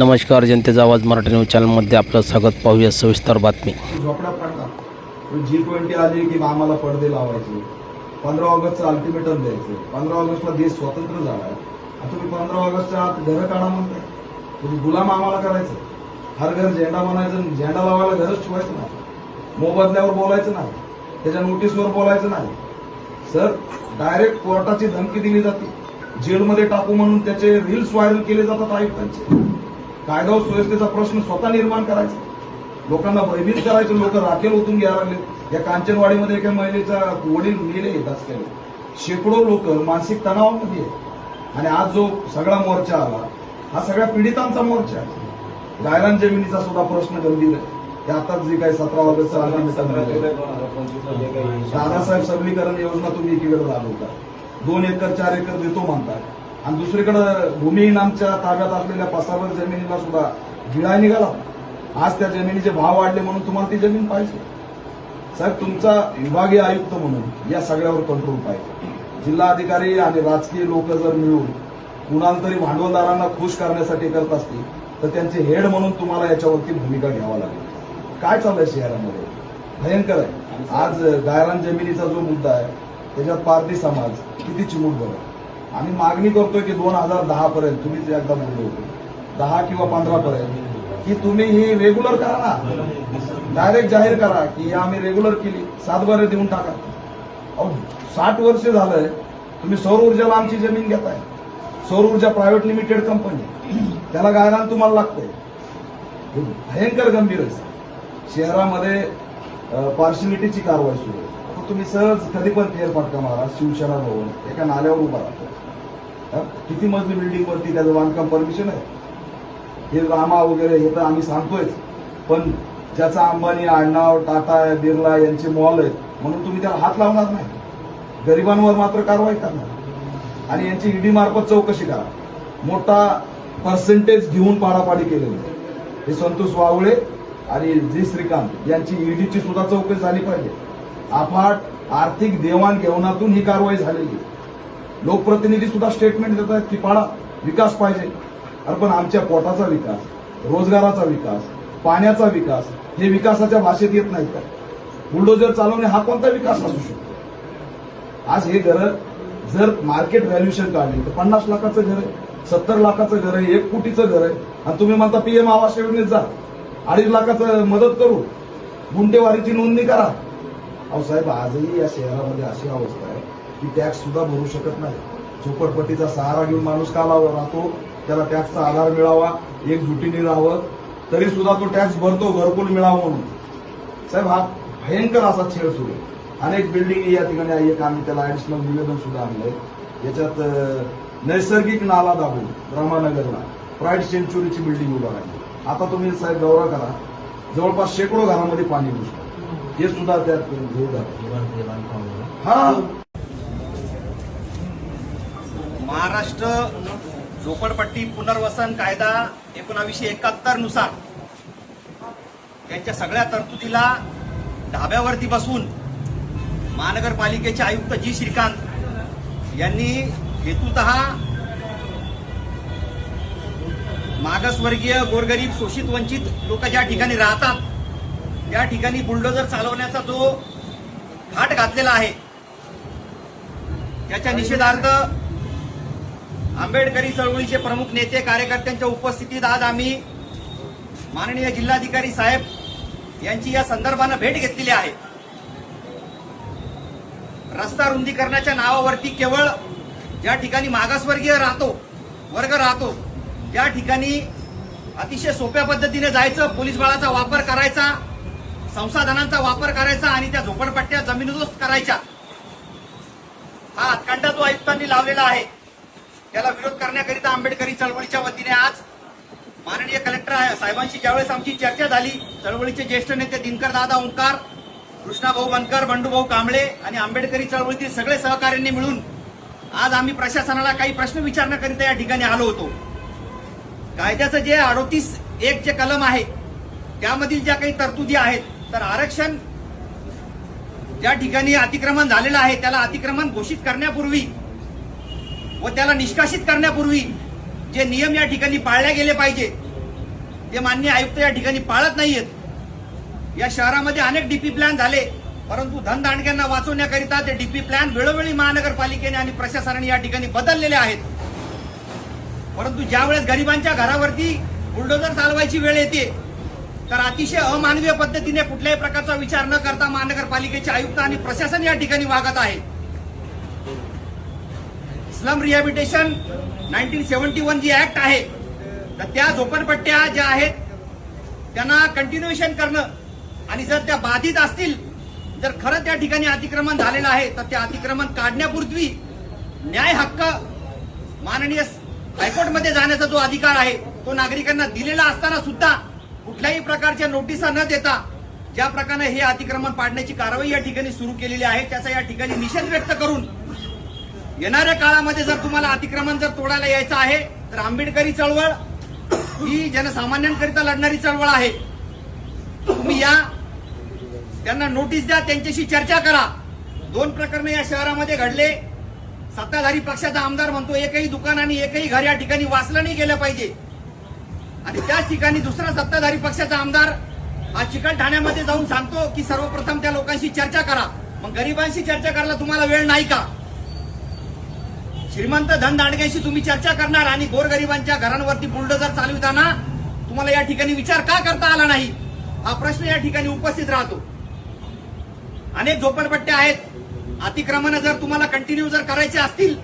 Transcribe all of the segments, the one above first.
नमस्कार जनतेचा आवाज मराठी न्यूज चॅनलमध्ये आपलं स्वागत. पाहूया सविस्तर बातमी. झोपड्या पडतात जी ट्वेंटी आली की आम्हाला पडदे लावायचे. पंधरा ऑगस्टचं अल्टिमेटम द्यायचं. पंधरा ऑगस्टला देश स्वतंत्र झाला आता तुम्ही पंधरा ऑगस्टच्या आत घरं काढा म्हणताय. तुम्ही गुलाम आम्हाला करायचं. हर घर झेंडा म्हणायचं झेंडा लावायला घरच ठेवायचं नाही. मोबदल्यावर बोलायचं नाही. त्याच्या नोटीसवर बोलायचं नाही. सर डायरेक्ट कोर्टाची धमकी दिली जाते. जेलमध्ये टाकू म्हणून त्याचे रील्स व्हायरल केले जातात आयुक्तांचे. कायदा व सुव्यवस्थेचा प्रश्न स्वतः निर्माण करायचा. लोकांना भयभीत करायचं. लोक राखेल ओतून घ्यायला लागले. या कांचनवाडीमध्ये एका महिलेचा वडील मेले दसक्याला शेकडो लोक मानसिक तणावामध्ये आहेत. आणि आज जो सगळा मोर्चा आला हा सगळ्या पीडितांचा मोर्चा आहे. गायरान जमिनीचा सुद्धा प्रश्न गंभीर आहे. ते आताच जे काही सतरा ऑगस्टचा दादासाहेब सबलीकरण योजना तुम्ही एकीकडे राबवता दोन एकर चार एकर देतो म्हणतात. आणि दुसरीकडं भूमिहीन आमच्या ताब्यात असलेल्या पसावर जमिनीला सुद्धा गिळा निघाला. आज त्या जमिनीचे भाव वाढले म्हणून तुम्हाला ती जमीन पाहिजे. साहेब तुमचा विभागीय आयुक्त म्हणून या सगळ्यावर कंट्रोल पाहिजे. जिल्हाधिकारी आणि राजकीय लोक जर मिळून कुणाला तरी भांडवलदारांना खुश करण्यासाठी करत असतील तर त्यांचे हेड म्हणून तुम्हाला याच्यावरती भूमिका घ्यावा लागेल. काय चाललंय शहरामध्ये? भयंकर आहे. आज गायरान जमिनीचा जो मुद्दा आहे त्याच्यात पारधी समाज किती चिमूट बघा आम्ही मागणी करतोय की दोन हजार दहा पर्यंत तुम्हीच एकदा बोललो दहा किंवा पंधरा पर्यंत की तुम्ही ही रेग्युलर करा ना. डायरेक्ट जाहीर करा की आम्ही रेग्युलर केली. सात बरे देऊन टाका. अहो साठ वर्ष झालंय तुम्ही सौर ऊर्जाला आमची जमीन घेताय. सौर ऊर्जा प्रायव्हेट लिमिटेड कंपनी त्याला गायरान तुम्हाला लागतंय. भयंकर गंभीर आहे. शहरामध्ये पार्शिलिटीची कारवाई सुरू आहे. तुम्ही सहज कधी पण फेरफटका मारा शिवसेना भवन एका नाल्यावर उभा राहतो किती मजली बिल्डिंग वरती त्याचं बांधकाम परमिशन आहे? हे रामा वगैरे हे तर आम्ही सांगतोय. पण ज्याचा अंबानी आडनाव टाटा बिर्ला यांचे मॉल आहेत म्हणून तुम्ही त्याला हात लावणार नाही. गरिबांवर मात्र कारवाई करणार. आणि यांची ईडी मार्फत चौकशी करा. मोठा पर्सेंटेज घेऊन पाडापाडी केलेली हे संतोष वावळे आणि जी श्रीकांत यांची ईडीची सुद्धा चौकशी झाली पाहिजे. अफाट आर्थिक देवाणघेवाणातून ही कारवाई झालेली आहे. लोकप्रतिनिधी सुद्धा स्टेटमेंट देत आहेत की पाडा विकास पाहिजे. अरे पण आमच्या पोटाचा विकास रोजगाराचा विकास पाण्याचा विकास हे विकासाच्या भाषेत येत नाहीत का? बुलडोजर चालवणे हा कोणता विकास असू शकतो? आज हे घर जर मार्केट व्हॅल्युएशन काढली तर पन्नास लाखाचं घर आहे सत्तर लाखाचं घर आहे एक कोटीचं घर आहे आणि तुम्ही म्हणता पीएम आवास योजनेत जा अडीच लाखाचं मदत करू गुंटेवारीची नोंदणी करा. अहो साहेब आजही या शहरामध्ये अशी अवस्था आहे. की टॅक्स सुद्धा भरू शकत नाही. झोपडपट्टीचा सहारा घेऊन माणूस का लाव- राहतो. त्याला टॅक्सचा आधार मिळावा. एक जुटीने राहावं. तरी सुद्धा तो टॅक्स भरतो घरकुल मिळावं म्हणून. साहेब हा भयंकर असा छेड सुरू आहे. अनेक बिल्डिंग या ठिकाणी आहे. एक आम्ही त्याला ऍडिशनल निवेदन सुद्धा आणलंय. याच्यात नैसर्गिक नाला दाबून रामानगरला प्राईड सेंच्युरीची बिल्डिंग उभा राहिली. आता तुम्ही साहेब दौरा करा. जवळपास शेकडो घरामध्ये पाणी घुसतं हे सुद्धा त्यात झालं. हा. महाराष्ट्र झोपडपट्टी पुनर्वसन कायदा एकोणावीसशे एकाहत्तरनुसार त्यांच्या सगळ्या तरतुदीला ढाब्यावरती बसून महानगरपालिकेचे आयुक्त जी. श्रीकांत यांनी हेतुत मागासवर्गीय गोरगरीब शोषित वंचित लोक ज्या ठिकाणी राहतात त्या ठिकाणी बुलडोजर चालवण्याचा जो घाट घातलेला आहे त्याच्या निषेधार्थ आंबेडकरी चळवळीचे प्रमुख नेते कार्यकर्त्यांच्या उपस्थितीत आज आम्ही माननीय जिल्हाधिकारी साहेब यांची या संदर्भानं भेट घेतलेली आहे. रस्ता रुंदीकरणाच्या नावावरती केवळ ज्या ठिकाणी मागासवर्गीय राहतो वर्ग राहतो त्या ठिकाणी अतिशय सोप्या पद्धतीने जायचं पोलीस बळाचा वापर करायचा संसाधनांचा वापर करायचा आणि त्या झोपडपट्ट्या जमिनीदोस्त करायच्या. हा हातकांडा जो आयुक्तांनी लावलेला आहे. त्याला विरोध करण्याकरिता आंबेडकरी चळवळीच्या वतीने आज माननीय कलेक्टर साहेबांशी ज्यावेळेस आमची चर्चा झाली चळवळीचे ज्येष्ठ नेते दिनकर दादा ओंकार कृष्णाभाऊ बनकर बंडूभाऊ कांबळे आणि आंबेडकरी चळवळीतील सगळे सहकार्यांनी मिळून आज आम्ही प्रशासनाला काही प्रश्न विचारण्याकरिता या ठिकाणी आलो होतो. कायद्याचं जे अडोतीस एक जे कलम आहे त्यामधील ज्या काही तरतुदी आहेत तर आरक्षण ज्या ठिकाणी अतिक्रमण झालेलं आहे त्याला अतिक्रमण घोषित करण्यापूर्वी व त्याला निष्कासित करण्यापूर्वी जे नियम या ठिकाणी पाळले गेले पाहिजे ते मान्य आयुक्त या ठिकाणी पाळत नाहीयेत. या शहरामध्ये अनेक डीपी प्लॅन झाले परंतु धनदांडग्यांना वाचवण्याकरिता ते डीपी प्लॅन वेळोवेळी महानगरपालिकेने आणि प्रशासनाने या ठिकाणी बदललेले आहेत. परंतु ज्यावेळेस गरिबांच्या घरावरती बुलडोजर चालवायची वेळ येते तर अतिशय अमानवीय पद्धतीने कुठल्याही प्रकारचा विचार न करता महानगरपालिकेचे आयुक्त आणि प्रशासन या ठिकाणी वागत आहे. Slum rehabilitation nineteen seventy one जी ऍक्ट आहे. तर त्या झोपडपट्ट्या ज्या आहेत त्यांना कंटिन्युएशन करणं आणि जर त्या बाधित असतील जर खरं त्या ठिकाणी अतिक्रमण झालेलं आहे तर ते अतिक्रमण काढण्यापूर्वी न्याय हक्क माननीय हायकोर्टमध्ये जाण्याचा जो अधिकार आहे तो नागरिकांना दिलेला असताना सुद्धा कुठल्याही प्रकारच्या नोटिसा न देता ज्या प्रकारे हे अतिक्रमण पाडण्याची कारवाई या ठिकाणी सुरू केलेली आहे त्याचा या ठिकाणी निषेध व्यक्त करून येणाऱ्या काळामध्ये जर तुम्हाला अतिक्रमण जर तोडायला यायचं आहे तर आंबेडकरी चळवळ ही जनसामान्यांकरिता लढणारी चळवळ आहे. तुम्ही या त्यांना नोटीस द्या त्यांच्याशी चर्चा करा. दोन प्रकरणं या शहरामध्ये घडले. सत्ताधारी पक्षाचा आमदार म्हणतो एकही दुकान आणि एकही घर या ठिकाणी वाचलं नाही गेलं पाहिजे. आणि त्याच ठिकाणी दुसरा सत्ताधारी पक्षाचा आमदार हा चिकलठाण्यामध्ये जाऊन सांगतो की सर्वप्रथम त्या लोकांशी चर्चा करा. मग गरिबांशी चर्चा करायला तुम्हाला वेळ नाही का? श्रीमंत धनदांडग्यांशी तुम्ही चर्चा करणार आणि गोरगरिबांच्या घरांवरती बुलडोजर चालविताना तुम्हाला या ठिकाणी विचार का करता आला नाही? हा प्रश्न या ठिकाणी उपस्थित राहतो. अनेक झोपडपट्ट्या आहेत. अतिक्रमण जर तुम्हाला कंटिन्यू जर करायचे असतील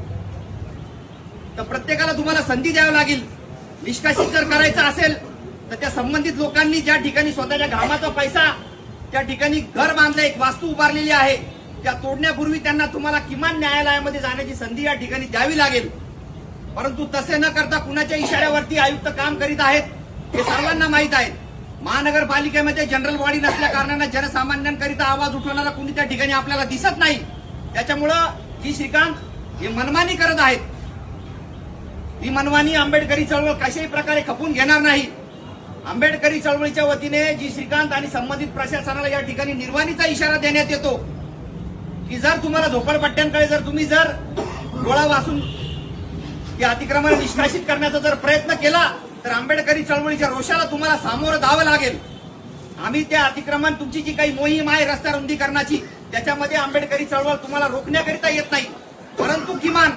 तर प्रत्येकाला तुम्हाला संधी द्यावी लागेल. निष्कासित जर करायचं असेल तर त्या संबंधित लोकांनी ज्या ठिकाणी स्वतःच्या घामाचा पैसा त्या ठिकाणी घर बांधलं एक वास्तू उभारलेली आहे. त्या तोडण्यापूर्वी त्यांना तुम्हाला किमान न्यायालयामध्ये जाण्याची संधी या ठिकाणी द्यावी लागेल. परंतु तसे न करता कुणाच्या इशाऱ्यावरती आयुक्त काम करीत आहेत हे सर्वांना माहीत आहे. महानगरपालिकेमध्ये जनरल बॉडी नसल्या कारणानं जनसामान्यांकरिता आवाज उठवणारा कुणी त्या ठिकाणी आपल्याला दिसत नाही. त्याच्यामुळं जी श्रीकांत हे मनमानी करत आहेत. ही मनमानी आंबेडकरी चळवळ कशाही प्रकारे खपून घेणार नाही. आंबेडकरी चळवळीच्या वतीने जी श्रीकांत आणि संबंधित प्रशासनाला या ठिकाणी निर्वाणीचा इशारा देण्यात येतो. की जर तुम्हाला झोपडपट्ट्यांकडे जर तुम्ही जर डोळा वाचून ते अतिक्रमण निष्कासित करण्याचा जर प्रयत्न केला तर आंबेडकरी चळवळीच्या रोषाला तुम्हाला सामोरं जावं लागेल. आम्ही त्या अतिक्रमण तुमची जी काही मोहीम आहे रस्ता रुंदीकरणाची त्याच्यामध्ये आंबेडकरी चळवळ तुम्हाला रोखण्याकरिता येत नाही. परंतु किमान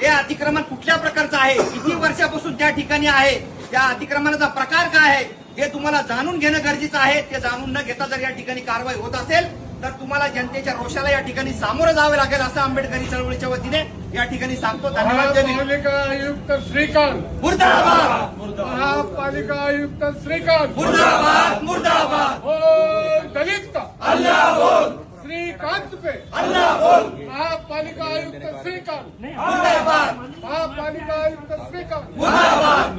हे अतिक्रमण कुठल्या प्रकारचं आहे? किती वर्षापासून त्या ठिकाणी आहे? त्या अतिक्रमणाचा प्रकार काय आहे? हे तुम्हाला जाणून घेणं गरजेचं आहे. ते जाणून न घेता जर या ठिकाणी कारवाई होत असेल तर तुम्हाला जनतेच्या रोषाला या ठिकाणी सामोरं जावं लागेल असं आंबेडकरी चळवळीच्या वतीने या ठिकाणी सांगतो. धन्यवाद. महापालिका आयुक्त श्रीकांत. मुर्दाबाद! महापालिका आयुक्त श्रीकांत. मुर्दाबाद मुर्दाबाद! दलित अल्लाह बोल श्रीकांत पे अल्लाह बोल महापालिका आयुक्त श्रीकांत मुर्दाबाद महापालिका आयुक्त श्रीकांत मुर्दाबाद